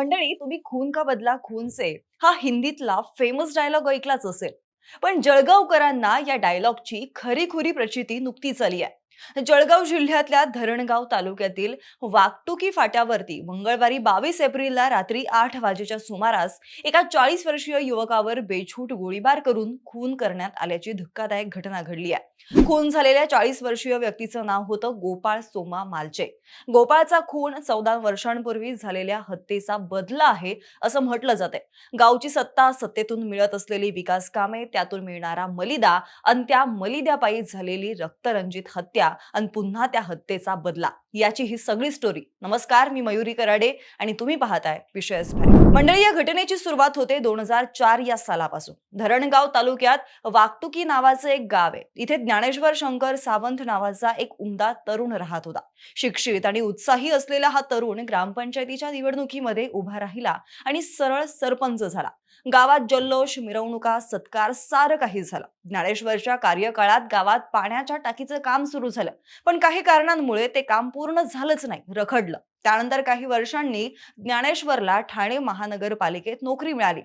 मंडळी तुम्ही खून का बदला? खून से. हा हिंदीतला फेमस डायलॉग ऐकलाच असेल. पण जळगावकरांना या डायलॉगची खरीखुरी प्रचिती नुकतीच आली आहे. जळगाव जिल्ह्यातल्या धरणगाव तालुक्यातील वागटुकी फाट्यावरती मंगळवारी बावीस एप्रिलला रात्री आठ वाजेच्या सुमारास एका चाळीस वर्षीय युवकावर बेछूट गोळीबार करून खून करण्यात आल्याची धक्कादायक घटना घडली आहे. खून झालेल्या चाळीस वर्षीय व्यक्तीचं नाव होतं गोपाळ सोमा मालचे. गोपाळचा खून चौदा वर्षांपूर्वी झालेल्या हत्येचा बदला आहे असं म्हटलं जातंय. गावची सत्ता सत्तेतून मिळत असलेली विकास कामे त्यातून मिळणारा मलिदा आणि त्या मलिद्यापायी झालेली रक्तरंजित हत्या आणि पुन्हा त्या हत्येचा बदला. याची ही सगळी स्टोरी नमस्कार मी मयुरी कराडे आणि तुम्ही पाहताय विषय मंडळी या घटनेची सुरुवात होते दोन हजार चार या सालापासून. धरणगाव तालुक्यात वागतुकी नावाचं एक गाव आहे. इथे ज्ञानेश्वर शंकर सावंत नावाचा एक उमदा तरुण राहत होता. शिक्षित आणि उत्साही असलेला हा तरुण ग्रामपंचायतीच्या निवडणुकीमध्ये उभा राहिला आणि सरळ सरपंच झाला. गावात जल्लोष मिरवणुका सत्कार सारं काही झालं. ज्ञानेश्वरच्या कार्यकाळात गावात पाण्याच्या टाकीचं काम सुरू झालं. पण काही कारणांमुळे ते काम पूर्ण झालंच नाही रखडलं. त्यानंतर काही वर्षांनी ज्ञानेश्वरला ठाणे महानगरपालिकेत नोकरी मिळाली.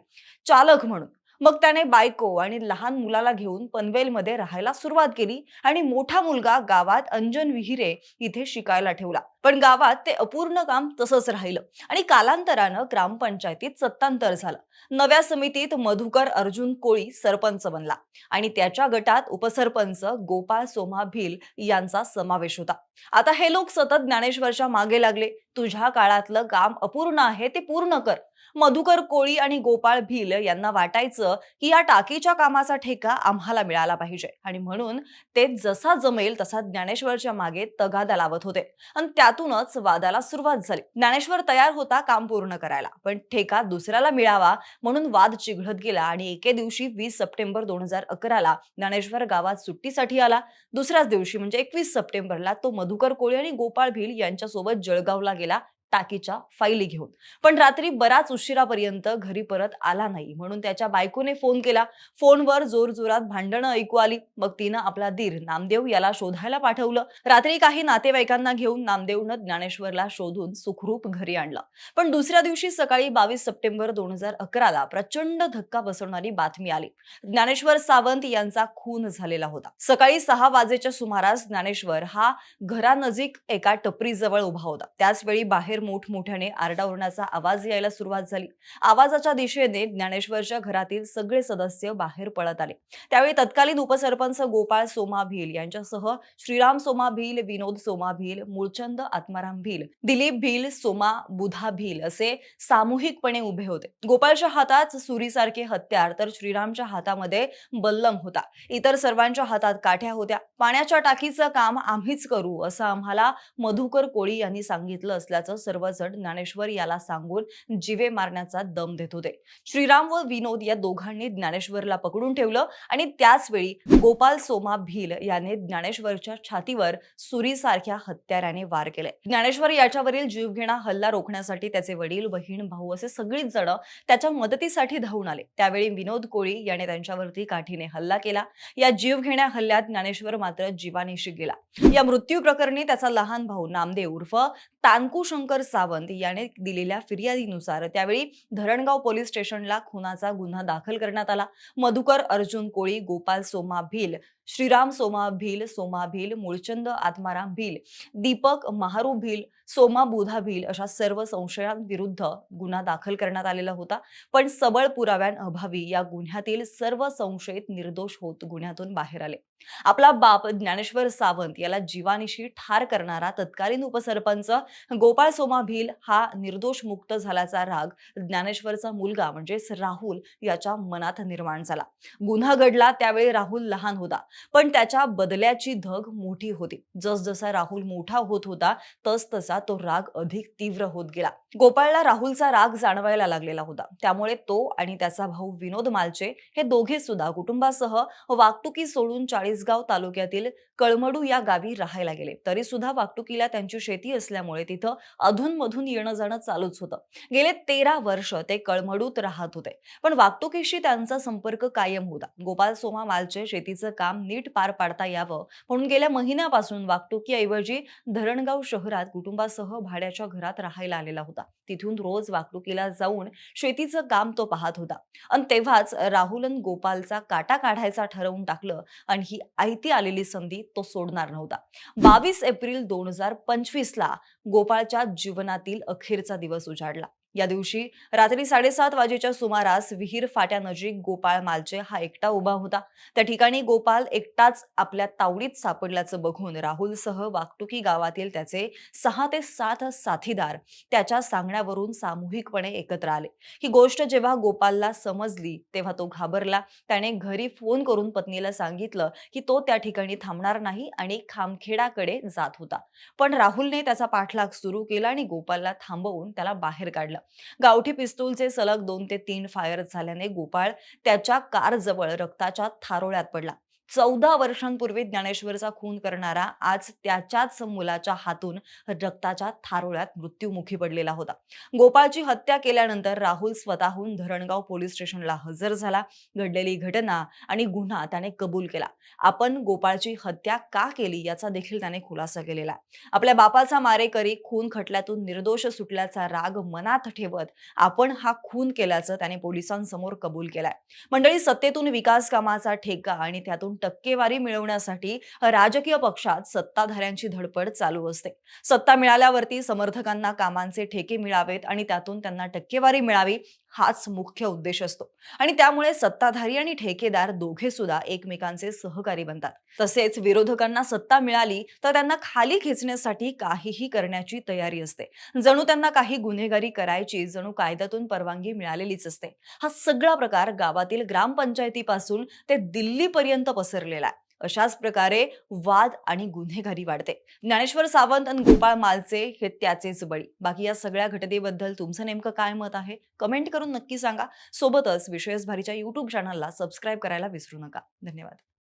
चालक म्हणून मग त्याने बायको आणि लहान मुलाला घेऊन पनवेलमध्ये राहायला सुरुवात केली आणि मोठा मुलगा गावात अंजन विहिरे इथे शिकायला ठेवला. पण गावात ते अपूर्ण काम तसंच राहिलं आणि कालांतरानं ग्रामपंचायतीत सत्तांतर झालं. नव्या समितीत मधुकर अर्जुन कोळी सरपंच बनला आणि त्याच्या गटात उपसरपंच गोपाळ सोमा भिल यांचा समावेश होता. आता हे लोक सतत ज्ञानेश्वरच्या मागे लागले. तुझ्या काळातलं काम अपूर्ण आहे ते पूर्ण कर. मधुकर कोळी आणि गोपाळ भिल यांना वाटायचं की या टाकीच्या कामाचा ठेका आम्हाला मिळाला पाहिजे. आणि म्हणून ते जसा जमेल तसा ज्ञानेश्वरच्या मागे तगादा लावत होते. आणि त्यातूनच वादाला सुरुवात झाली. ज्ञानेश्वर तयार होता काम पूर्ण करायला. पण ठेका दुसऱ्याला मिळावा म्हणून वाद चिघळत गेला आणि एके दिवशी वीस सप्टेंबर दोन हजार अकराला ज्ञानेश्वर गावात सुट्टीसाठी आला. दुसऱ्याच दिवशी म्हणजे एकवीस सप्टेंबरला तो मधुकर कोळी आणि गोपाळ भिल यांच्यासोबत जळगावला गेला. टाकीच्या फाईली घेऊन. पण रात्री बराच उशिरापर्यंत घरी परत आला नाही. म्हणून त्याच्या बायकोने फोन केला. फोनवर जोर जोरात भांडणं ऐकू आली. मग तिनं आपला दीर नामदेव याला शोधायला पाठवलं. रात्री काही नातेवाईकांना घेऊन नामदेवनं ज्ञानेश्वरला शोधून सुखरूप घरी आणलं. पण दुसऱ्या दिवशी सकाळी बावीस सप्टेंबर दोन हजार अकराला प्रचंड धक्का बसवणारी बातमी आली. ज्ञानेश्वर सावंत यांचा खून झालेला होता. सकाळी सहा वाजेच्या सुमारास ज्ञानेश्वर हा घरानजीक एका टपरीजवळ उभा होता. त्याचवेळी बाहेर मोठमोठ्याने आरडाओरण्याचा आवाज यायला सुरुवात झाली. आवाजाच्या दिशेने ज्ञानेश्वरच्या घरातील सगळे सदस्य बाहेर पळत आले. त्यावेळी तत्कालीन उपसरपंच गोपाळ सोमा भिल यांच्यासह श्रीराम सोमा भिल विनोद सोमा भिल मूळचंद आत्माराम भिल दिलीप भिल सोमा बुधा भिल असे सामूहिकपणे उभे होते. गोपाळच्या हातात सुरीसारखे हत्यार तर श्रीरामच्या हातामध्ये बल्लम होता. इतर सर्वांच्या हातात काठ्या होत्या. पाण्याच्या टाकीचं काम आम्हीच करू असं आम्हाला मधुकर कोळी यांनी सांगितलं असल्याचं सर्वजण ज्ञानेश्वर याला सांगून जिवे मारण्याचा दम देत होते. श्रीराम व विनोद या दोघांनी ज्ञानेश्वरला पकडून ठेवलं आणि त्याच वेळी गोपाल सोमा भील याने ज्ञानेश्वरच्या छातीवर सुरीसारख्या हत्याराने वार केले. ज्ञानेश्वर याच्यावरील जीवघेणा हल्ला रोखण्यासाठी त्याचे वडील बहीण भाऊ असे सगळीच जण त्याच्या मदतीसाठी धावून आले. त्यावेळी विनोद कोळी याने त्यांच्यावरती काठीने हल्ला केला. या जीवघेण्या हल्ल्यात ज्ञानेश्वर मात्र जीवानिशी गेला. या मृत्यू प्रकरणी त्याचा लहान भाऊ नामदेव उर्फ तानकू शंकर सावंत याने दिलेल्या फिर्यादीनुसार त्यावेळी धरणगाव पोलीस स्टेशनला खुनाचा गुन्हा दाखल करण्यात आला. मधुकर अर्जुन कोळी गोपाल सोमा भिल श्रीराम सोमा भील सोमा भील मूळचंद आत्माराम भील दीपक महारू भील सोमा बुधा भील अशा सर्व संशयांविरुद्ध गुन्हा दाखल करण्यात आलेला होता. पण सबळ पुराव्यांअभावी या गुन्ह्यातील सर्व संशयित निर्दोष होत गुन्ह्यातून बाहेर आले. आपला बाप ज्ञानेश्वर सावंत याला जीवानिशी ठार करणारा तत्कालीन उपसरपंच गोपाळ सोमा भील हा निर्दोष मुक्त झाल्याचा राग ज्ञानेश्वरचा मुलगा म्हणजेच राहुल याच्या मनात निर्माण झाला. गुन्हा घडला त्यावेळी राहुल लहान होता. पण त्याच्या बदल्याची धग मोठी होती. जसजसा राहुल मोठा होत होता तस तसा तो राग अधिक तीव्र होत गेला. गोपाळला राहुलचा राग जाणवायला लागलेला होता. त्यामुळे तो आणि त्याचा भाऊ विनोद मालचे हे दोघे सुद्धा कुटुंबासह वागटुकी सोडून चाळीसगाव तालुक्यातील कळमडू या गावी राहायला गेले. तरी सुद्धा वागटुकीला त्यांची शेती असल्यामुळे तिथं अधूनमधून येणं जाणं चालूच होतं. गेले तेरा वर्ष ते कळमडूत राहत होते. पण वागटुकीशी त्यांचा संपर्क कायम होता. गोपाल सोमा मालचे शेतीचं काम नीट पार पाडता यावं. म्हणून गेल्या महिन्यापासून वागटुकीऐवजी धरणगाव शहरात कुटुंबासह भाड्याच्या घरात राहायला आलेला होता. तिथून रोज वागतुकीला जाऊन शेतीचं काम तो पाहत होता. आणि तेव्हाच राहुलन गोपालचा काटा काढायचा ठरवून टाकलं आणि ही आयती आलेली संधी तो सोडणार नव्हता. बावीस एप्रिल दोन हजार पंचवीस ला गोपाळच्या जीवनातील अखेरचा दिवस उजाडला. या दिवशी रात्री साडेसात वाजेच्या सुमारास विहीर फाट्यानजीक गोपाळ मालचे हा एकटा उभा होता. त्या ठिकाणी गोपाल एकटाच आपल्या तावडीत सापडल्याचं बघून राहुलसह वाकटुकी गावातील त्याचे सहा ते सात साथीदार त्याच्या सांगण्यावरून सामूहिकपणे एकत्र आले. ही गोष्ट जेव्हा गोपालला समजली तेव्हा तो घाबरला. त्याने घरी फोन करून पत्नीला सांगितलं की तो त्या ठिकाणी थांबणार नाही आणि खामखेडाकडे जात होता. पण राहुलने त्याचा पाठलाग सुरू केला आणि गोपालला थांबवून त्याला बाहेर काढलं. गावठी पिस्तूलचे सलग दोन ते तीन फायर झाल्याने गोपाळ त्याच्या कारजवळ रक्ताच्या थारोळ्यात पडला. चौदा वर्षांपूर्वी ज्ञानेश्वरचा खून करणारा आज त्याच्याच मुलाच्या हातून रक्ताच्या थारोळ्यात मृत्यूमुखी पडलेला होता. गोपाळची हत्या केल्यानंतर राहुल स्वतःहून धरणगाव पोलीस स्टेशनला हजर झाला. घडलेली घटना आणि गुन्हा त्याने कबूल केला. आपण गोपाळची हत्या का केली याचा देखील त्याने खुलासा केलेला आहे. आपल्या बापाचा मारेकरी खून खटल्यातून निर्दोष सुटल्याचा राग मनात ठेवत आपण हा खून केल्याचं त्याने पोलिसांसमोर कबूल केलाय. मंडळी सत्तेतून विकास कामाचा ठेका आणि त्यातून टक्केवारी मिळवण्यासाठी राजकीय पक्षात सत्ताधाऱ्यांची धडपड चालू असते. सत्ता मिळाल्यावरती समर्थकांना कामांचे ठेके मिळावेत आणि त्यातून त्यांना टक्केवारी मिळावी हाच मुख्य उद्देश असतो. आणि त्यामुळे सत्ताधारी आणि ठेकेदार दोघे सुद्धा एकमेकांचे सहकारी बनतात. तसेच विरोधकांना सत्ता मिळाली तर त्यांना खाली खेचण्यासाठी काहीही करण्याची तयारी असते. जणू त्यांना काही गुन्हेगारी करायची जणू कायद्यातून परवानगी मिळालेलीच असते. हा सगळा प्रकार गावातील ग्रामपंचायतीपासून ते दिल्लीपर्यंत पसरलेला आहे. अशाच प्रकारे वाद आणि गुन्हेगारी वाढते. ज्ञानेश्वर सावंत आणि गोपाळ मालचे हे त्याचेच बळी बाकी या सगळ्या घटनेबद्दल तुमचं नेमकं काय मत आहे? कमेंट करून नक्की सांगा. सोबतच विशेष भारीच्या युट्यूब चॅनलला सबस्क्राईब करायला विसरू नका. धन्यवाद.